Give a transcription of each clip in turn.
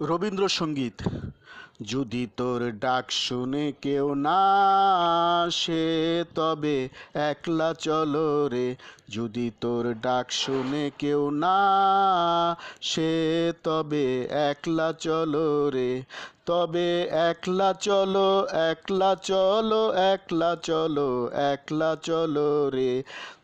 রবীন্দ্রসঙ্গীত। যদি তোর ডাক শুনে কেউ না আসে, তবে একলা চলো রে। যদি তোর ডাক শুনে কেউ না সে তবে একলা চলো রে। তবে একলা চলো একলা চলো একলা চলো একলা চলো রে।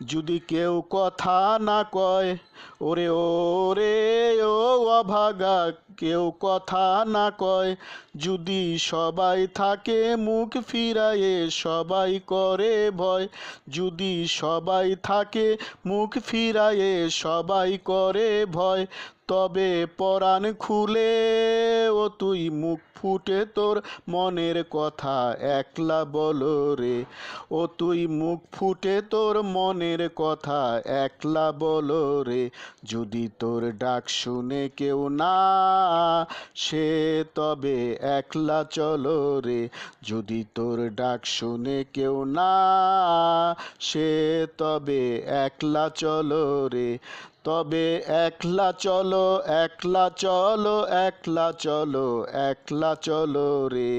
যদি কেউ কথা না কয়, ওরে ওরে, ও অভাগা, কেউ কথা না কয়, যদি সবাই থাকে মুখ ফিরায়ে, সবাই করে ভয়, যদি সবাই থাকে মুখ ফিরায়ে, সবাই করে ভয় তবে পরাণ খুলে ও তুই মুখ ফুটে তোর মনের কথা একলা বলো রে। ও তুই মুখ ফুটে তোর মনের কথা একলা বলো রে। যদি তোর ডাক শুনে কেউ না সে তবে একলা চলো রে। যদি তোর ডাক শুনে কেউ না সে তবে একলা চলো রে। তবে একলা চলো একলা চলো একলা চলো একলা চলো রে।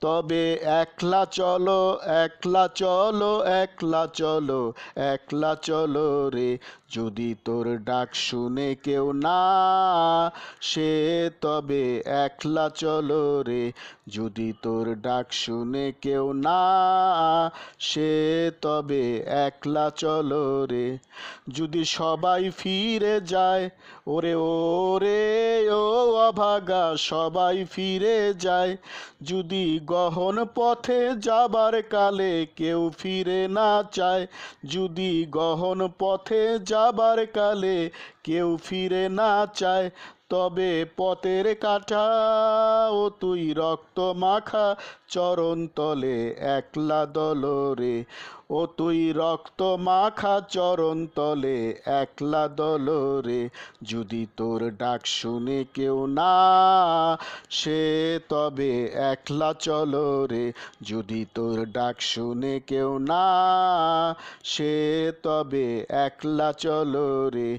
তবে একলা চলো একলা চলো একলা চলো একলা চলো রে। যদি তোর ডাক শুনে কেউ না সে, তবে একলা চলো রে। যদি তোর ডাক শুনে কেউ না সে, তবে একলা চলো রে। যদি সবাই ফিরে যায়, ওরে ওরে, ও অভাগা, সবাই ফিরে যায়। যদি গহন পথে যাবার কালে কেউ ফিরে না চায়। যদি গহন পথে যাবার কালে কেউ ফিরে না চায় তবে পথের কাটা ও তুই রক্ত মাখা চরণ তলে একলা দলরে। ও তুই রক্ত মাখা চরণ তলে একলা দলরে। যদি তোর ডাক শুনে কেউ না সে তবে একলা চলো রে যদি তোর ডাক শুনে কেউ না সে তবে একলা চলো রে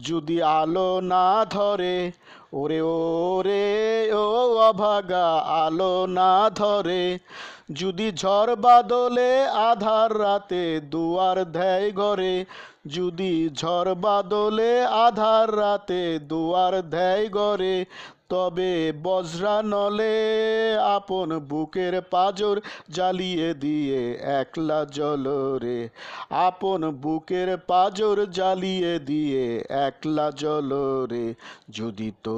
যদি আলো না ধরে ওরে ওরে, ও অভাগা আলো না ধরে, যদি ঝড় বাদলে আধার রাতে দুয়ার দেয় ঘরে, যদি ঝড় বাদলে আধার রাতে দুয়ার দেয় ঘরে, তবে বজ্রা নলে আপন বুকের পাজর জ্বালিয়ে দিয়ে একলা জলরে আপন বুকের পাজর জ্বালিয়ে দিয়ে একলা জলরে যদি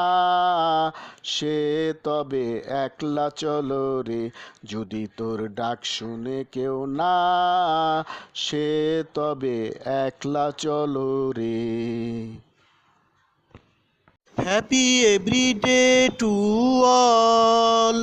না সে তবে একলা চলো রে, যদি তোর ডাক শুনে কেউ না, সে তবে একলা চলো রে। Happy every day to all